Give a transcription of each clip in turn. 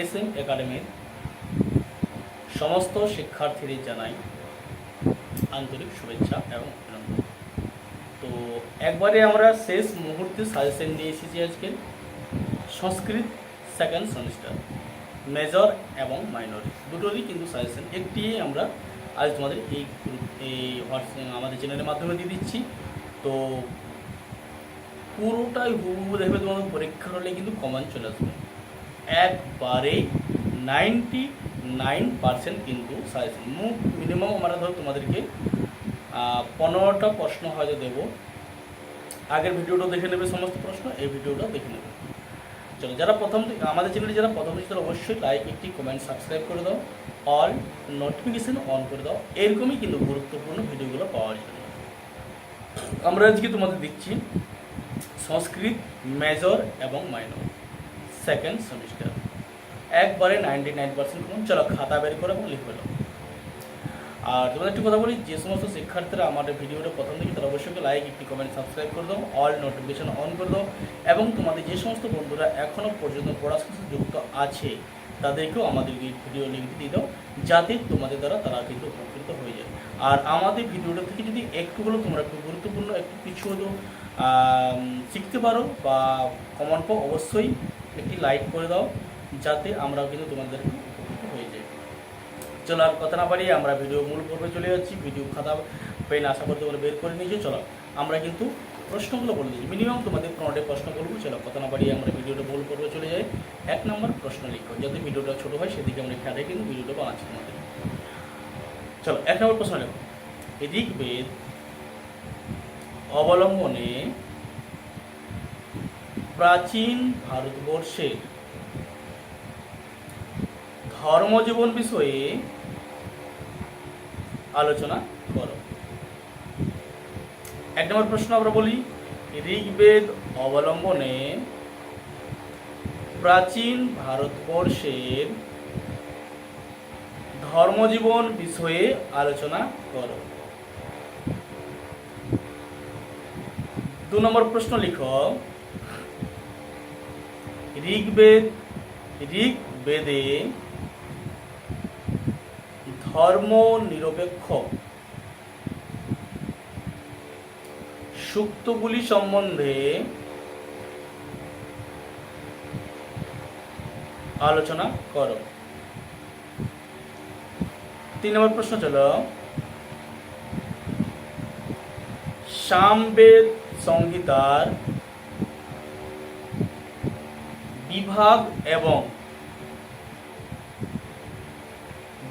S M একাডেমির সমস্ত শিক্ষার্থীদের জানাই আন্তরিক শুভেচ্ছা এবং অভিনন্দন। তো একবারে আমরা শেষ মুহূর্তে সাজেশন নিয়ে এসেছি আজকে। সংস্কৃত সেকেন্ড সেমিস্টার মেজর এবং মাইনর দুটোরই কিন্তু সাজেশন একটি আমরা আজ তোমাদের এই এই হোয়াটসঅ্যাপ, আমাদের চ্যানেলের মাধ্যমে দিয়ে দিচ্ছি। তো পুরোটাই হুবহু দেখবে তোমাদের পরীক্ষার হলে কিন্তু কমন চলে আসবে। একবারে নাইনটি নাইন পার্সেন্ট কিন্তু সাজেশন মুখ মিনিমাম আমরা ধরো তোমাদেরকে পনেরোটা প্রশ্ন হয়তো দেবো। আগের ভিডিওটা দেখে নেবে সমস্ত প্রশ্ন, এই ভিডিওটা দেখে নেবে। চলো, যারা প্রথম আমাদের চ্যানেলে যারা প্রথম তারা অবশ্যই লাইক একটি কমেন্ট সাবস্ক্রাইব করে দাও। অল নোটিফিকেশন অন করে দাও। এরকমই কিন্তু গুরুত্বপূর্ণ ভিডিওগুলো পাওয়ার জন্য। আমরা আজকে তোমাদের দিচ্ছি সংস্কৃত মেজর এবং মাইনর সেকেন্ড সেমিস্টার। একবারে নাইনটি নাইন পার্সেন্ট চলো খাতা বের করে লিখবে দাও আর তোমাদের একটু কথা বলি, যে সমস্ত শিক্ষার্থীরা আমাদের ভিডিওটা প্রথম থেকে তারা অবশ্যই লাইক একটি কমেন্ট সাবস্ক্রাইব করে দাও অল নোটিফিকেশন অন করে দাও এবং তোমাদের যে সমস্ত বন্ধুরা এখনও পর্যন্ত পড়াশোনার যুক্ত আছে, তাদেরকেও আমাদের এই ভিডিও লিঙ্কটি দিয়ে দাও, যাতে তোমাদের দ্বারা তারা কিন্তু উপকৃত হয়ে যায়। আর আমাদের ভিডিওটা থেকে যদি একটু হলেও তোমরা একটু গুরুত্বপূর্ণ একটু কিছু হলেও শিখতে পারো বা কমন পাও, অবশ্যই একটি লাইক করে দাও, যাতে আমরাও কিন্তু উপকৃত হয়ে যাই। চলো আর কথা না বাড়িয়ে আমরা ভিডিও মূল পর্বে চলে যাচ্ছি। ভিডিও খাতা পেন আশা করতে তোমরা বের করে নিয়েছি। চলো, আমরা কিন্তু প্রশ্নগুলো বলে দিচ্ছি। মিনিমাম তোমাদের পনেরোটি প্রশ্ন বলব চলো, কথা না বাড়িয়ে আমরা ভিডিওটা মূল পর্বে চলে যাই। এক নম্বর প্রশ্ন লিখো। যাতে ভিডিওটা ছোটো হয়, সেদিকে আমরা খেয়াল রেখে কিন্তু ভিডিওটা বানাচ্ছি তোমাদের। চলো, এক নম্বর প্রশ্ন লেখো। ঋগ্বেদ অবলম্বনে প্রাচীন ভারতবর্ষের ধর্মজীবন বিষয়ে আলোচনা করো। এক নম্বর প্রশ্ন আমরা বলি, ঋগ্বেদ অবলম্বনে প্রাচীন ভারতবর্ষের ধর্মজীবন বিষয়ে আলোচনা করো। দু নম্বর প্রশ্ন লিখো ঋগ্বেদ ঋগ্বেদে ধর্ম নিরপেক্ষ সুক্তগুলি সম্বন্ধে আলোচনা করো। তিন নম্বর প্রশ্ন চলো। সামবেদ সংহিতার বিভাগ এবং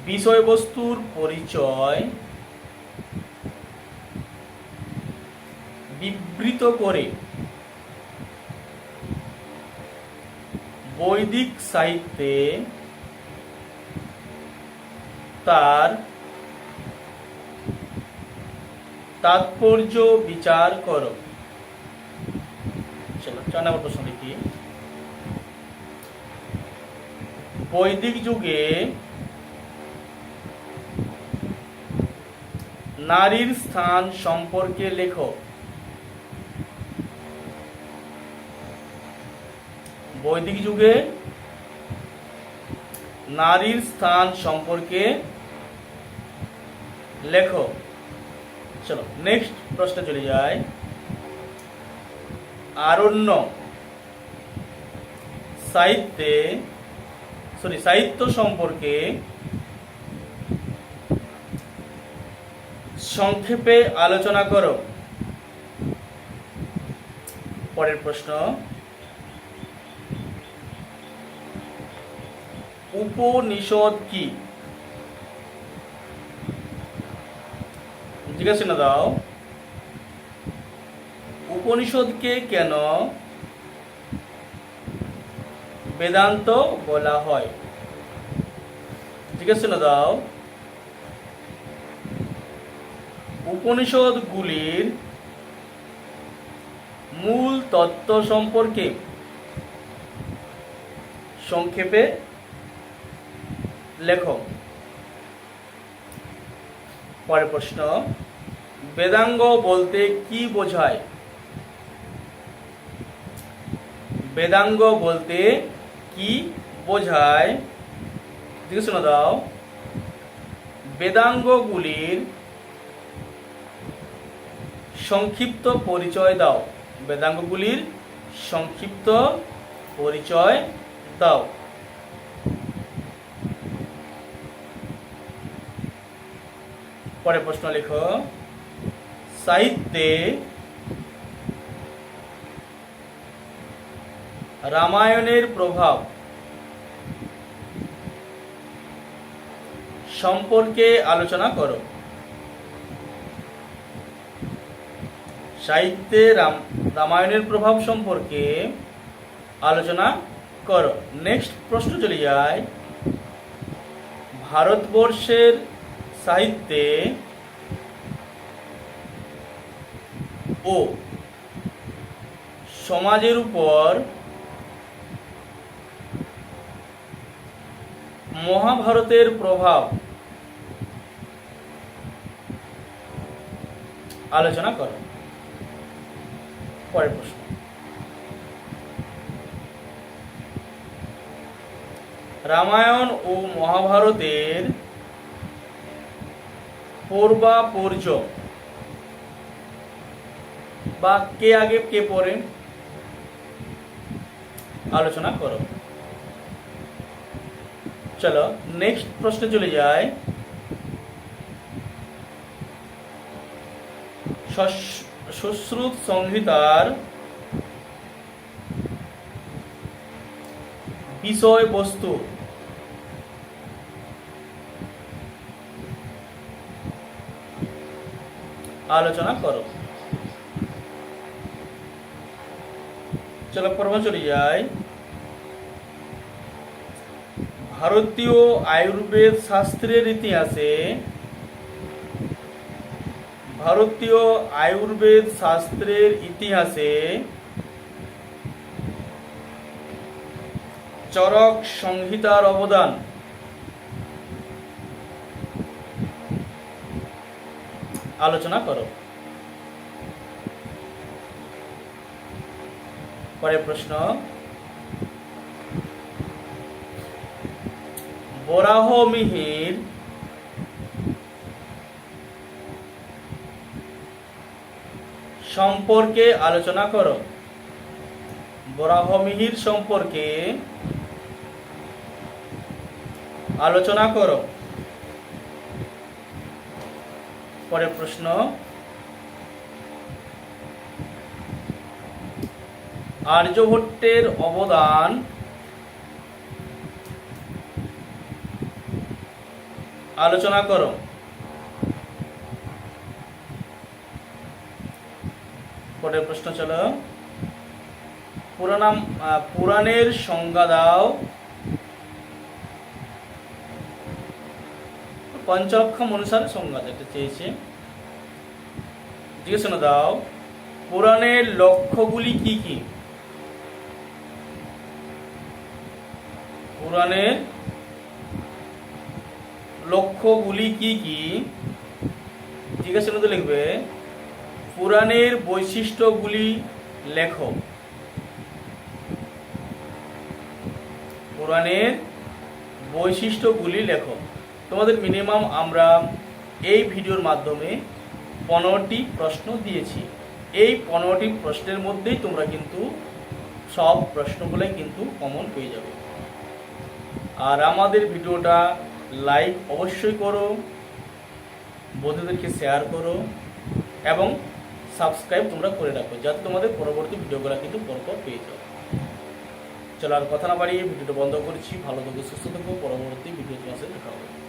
বিষয়বস্তুর পরিচয় বিবৃত করে বৈদিক সাহিত্যে তার তাৎপর্য বিচার করো। চলো, চার নম্বর প্রশ্ন লিখি বৈদিক যুগে নারীর স্থান সম্পর্কে লেখো। বৈদিক যুগে নারীর স্থান সম্পর্কে লেখো। চলো নেক্সট প্রশ্ন চলে যায় আরণ্য সাহিত্যে সরি সাহিত্য সম্পর্কে সংক্ষেপে আলোচনা করো। পরের প্রশ্ন উপনিষদ কি? জিজ্ঞাসা দাও। উপনিষদকে কেন বেদান্ত বলা হয়। জিজ্ঞাসা না দাও? উপনিষদগুলির মূল তত্ত্ব সম্পর্কে সংক্ষেপে লেখো। পরের প্রশ্ন, বেদাঙ্গ বলতে কি বোঝায়? বেদাঙ্গ বলতে কি বোঝায়? দিকে শোনা দাও। বেদাঙ্গগুলির সংক্ষিপ্ত পরিচয় দাও। বেদাঙ্গগুলির সংক্ষিপ্ত পরিচয় দাও। পরে প্রশ্ন লেখো। সাহিত্যে রামায়ণের প্রভাব সম্পর্কে আলোচনা করো। সাহিত্যে রাম রামায়ণের প্রভাব সম্পর্কে আলোচনা করো। নেক্সট প্রশ্ন চলে যায়। ভারতবর্ষের সাহিত্যে ও সমাজের উপর মহাভারতের প্রভাব আলোচনা করো। পরের প্রশ্ন। রামায়ণ ও মহাভারতের পূর্বাপর্য বা কে আগে কে পরে আলোচনা করো। চলো নেক্সট প্রশ্নে চলে যায় সস- সুশ্রুত সংহিতার বিষয়বস্তু। আলোচনা করো। চলো, পর্ব চলে যাই। ভারতীয় আয়ুর্বেদ শাস্ত্রের ইতিহাসে ভারতীয় আয়ুর্বেদ শাস্ত্রের ইতিহাসে চরক সংহিতার অবদান। আলোচনা করো। পরের প্রশ্ন বরাহ মিহির সম্পর্কে আলোচনা করো। বরাহ মিহির সম্পর্কে আলোচনা করো। পরে প্রশ্ন আর্যভট্টের অবদান আলোচনা করো। পরের প্রশ্ন চলো। পুরানাম পুরাণের সংজ্ঞা দাও। পঞ্চক্ষম অনুসারে সংজ্ঞা যেটা চেয়েছে। জিজ্ঞেস দাও, পুরাণের লক্ষ্যগুলি কি কি? পুরাণের লক্ষ্যগুলি কি কি? জিজ্ঞাসা মধ্যে লিখবে। পুরাণের বৈশিষ্ট্যগুলি লেখো। পুরাণের বৈশিষ্ট্যগুলি লেখো। তোমাদের মিনিমাম আমরা এই ভিডিওর মাধ্যমে পনেরোটি প্রশ্ন দিয়েছি। এই পনেরোটি প্রশ্নের মধ্যেই তোমরা কিন্তু সব প্রশ্নগুলোই কিন্তু কমন পেয়ে যাবে। আর আমাদের ভিডিওটা লাইক অবশ্যই করো, বন্ধুদেরকে শেয়ার করো, এবং সাবস্ক্রাইব তোমরা করে রাখো, যাতে তোমাদের পরবর্তী ভিডিওগুলো কিন্তু পরপর পেয়ে যাও। চলো আর কথা না বাড়িয়ে ভিডিওটা বন্ধ করছি। ভালো থেকো, সুস্থ থেকো, পরবর্তী ভিডিও তোমার সাথে দেখা হবে।